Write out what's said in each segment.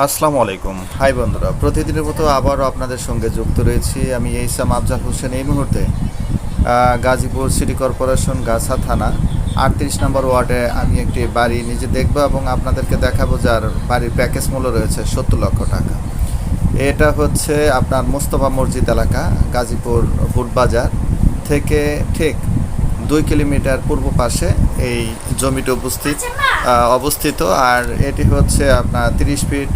আসসালামু আলাইকুম। হাই বন্ধুরা, প্রতিদিনের মতো আবারও আপনাদের সঙ্গে যুক্ত রয়েছি আমি এইসাম আফজাল হোসেন এই মুহূর্তে। গাজীপুর সিটি কর্পোরেশন গাছা থানা, আটত্রিশ নম্বর ওয়ার্ডে আমি একটি বাড়ি নিজে দেখব এবং আপনাদেরকে দেখাবো যার বাড়ির প্যাকেজ মূল্য রয়েছে সত্তর লক্ষ টাকা। এটা হচ্ছে আপনার মোস্তফা মসজিদ এলাকা, গাজীপুর ভুটবাজার থেকে ঠিক দুই কিলোমিটার পূর্ব পাশে এই জমিটি উপস্থিত অবস্থিত। আর এটি হচ্ছে আপনার তিরিশ ফিট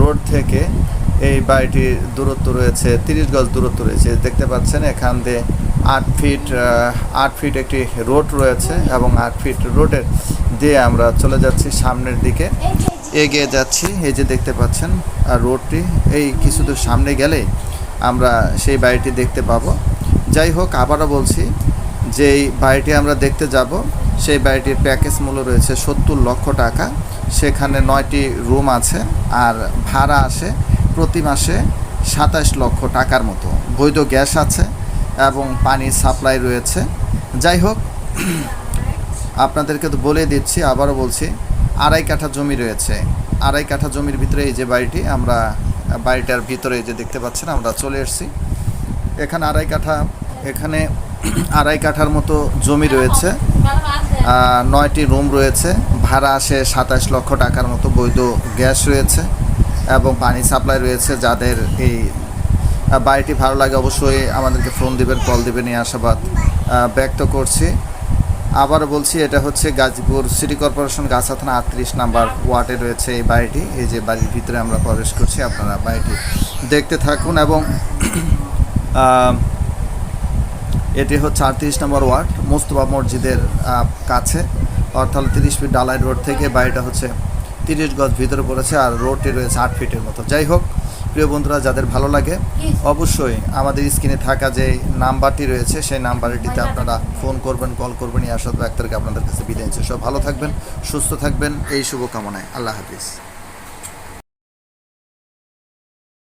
রোড থেকে এই বাড়িটির দূরত্ব রয়েছে, তিরিশ গজ দূরত্ব রয়েছে। দেখতে পাচ্ছেন, এখান দিয়ে আট ফিট আট ফিট একটি রোড রয়েছে এবং আট ফিট রোডের দিয়ে আমরা চলে যাচ্ছি সামনের দিকে। এগিয়ে যাচ্ছি, এই যে দেখতে পাচ্ছেন আর রোডটি। এই কিছু দূর সামনে গেলেই আমরা সেই বাড়িটি দেখতে পাবো। যাই হোক, আবারও বলছি যে এই বাড়িটি আমরা দেখতে যাব, সেই বাড়িটির প্যাকেজ মূল্য রয়েছে সত্তর লক্ষ টাকা। সেখানে নয়টি রুম আছে আর ভাড়া আসে প্রতি মাসে সাতাশ লক্ষ টাকার মতো। বৈধ গ্যাস আছে এবং পানির সাপ্লাই রয়েছে। যাই হোক, আপনাদেরকে তো বলে দিচ্ছি, আবারও বলছি, আড়াই কাঠা জমি রয়েছে। আড়াই কাঠা জমির ভিতরে এই যে বাড়িটি, আমরা বাড়িটার ভিতরে এই যে দেখতে পাচ্ছেন, আমরা চলে এসেছি। এখানে আড়াই কাঠা, এখানে আড়াই কাঠার মতো জমি রয়েছে নয়টি রুম রয়েছে, ভাড়া আসে সাতাশ লক্ষ টাকার মতো বৈধ গ্যাস রয়েছে এবং পানি সাপ্লাই রয়েছে যাদের এই বাড়িটি ভালো লাগে অবশ্যই আমাদেরকে ফোন দিবেন, কল দিবেন, এই আশাবাদ ব্যক্ত করছি। আবার বলছি, এটা হচ্ছে গাজীপুর সিটি কর্পোরেশন গাছা থানা আটত্রিশ নাম্বার ওয়ার্ডে রয়েছে এই বাড়িটি। এই যে বাড়ির ভিতরে আমরা প্রবেশ করছি, আপনারা বাড়িটি দেখতে থাকুন এবং এটি হচ্ছে আটত্রিশ নম্বর ওয়ার্ড, মোস্তফা মসজিদের কাছে। অর্থাৎ তিরিশ ফিট ডালাই রোড থেকে বাড়িটা হচ্ছে তিরিশ গজ ভিতরে পড়েছে আর রোডটি রয়েছে আট ফিটের মতো। যাই হোক, প্রিয় বন্ধুরা, যাদের ভালো লাগে, অবশ্যই আমাদের স্ক্রিনে থাকা যে নাম্বারটি রয়েছে, সেই নাম্বারটিতে আপনারা ফোন করবেন, কল করবেন। এই আসাদ ডাক্তারকে আপনাদের কাছে বিদায় সব ভালো থাকবেন, সুস্থ থাকবেন। এই শুভকামনায়। আল্লাহ হাফিজ।